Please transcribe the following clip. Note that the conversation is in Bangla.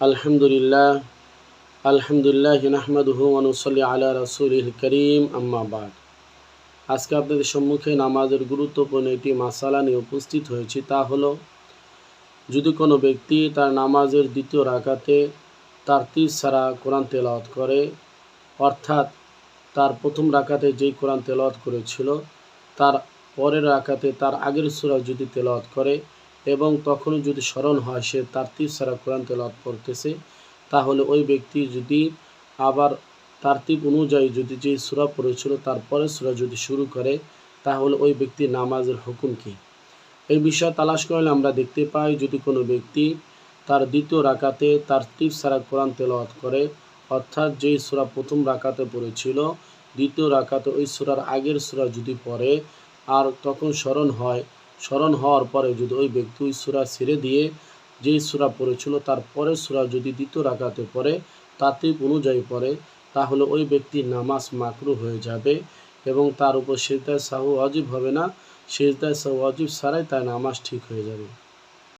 আলহামদুলিল্লাহ আলহামদুলিল্লাহ নাহমাদুহু অনুসল্লি আলা রসুলিল করিম, আম্মা বাদ। আজকে আপনাদের সম্মুখে নামাজের গুরুত্বপূর্ণ একটি মাসালা নিয়ে উপস্থিত হয়েছি, তা হলো, যদি কোনো ব্যক্তি তার নামাজের দ্বিতীয় রাকাতে তার তীর ছাড়া কোরআন তেলাওয়াত করে, অর্থাৎ তার প্রথম রাকাতে যেই কোরআন তেলাওয়াত করেছিল, তার পরের রাকাতে তার আগের সূরা যদি তেলাওয়াত করে এবং তখনও যদি স্মরণ হয়, সে তার তীর ছাড়া কোরআন তেলাওয়াত করতেছে। তাহলে ওই ব্যক্তি যদি আবার তারতিব অনুযায়ী যদি যে সুরা পড়েছিল তারপরে সূরা যদি শুরু করে, তাহলে ওই ব্যক্তির নামাজের হুকুম কী? এই বিষয় তালাশ করলে আমরা দেখতে পাই, যদি কোনো ব্যক্তি তার দ্বিতীয় রাকাতে তার তীর ছাড়া কোরআন তেলাওয়াত করে, অর্থাৎ যেই সুরা প্রথম রাকাতে পড়েছিল, দ্বিতীয় রাকাতে ওই সুরার আগের সুরা যদি পড়ে, আর তখন স্মরণ হয় স্মরণ হওয়ার পরে যদি ওই ব্যক্তি ওই সুরা ছেড়ে দিয়ে যে সুরা পড়েছিল, তার পরের সুরা যদি দ্বিতীয় রাকাতে পড়ে, তাতে অনুযায়ী পড়ে, তাহলে ওই ব্যক্তির নামাজ মাকরু হয়ে যাবে এবং তার উপর সেজদায় সাহু অজীব হবে না। সেজদায় সাহু অজীব ছাড়াই তার নামাজ ঠিক হয়ে যাবে।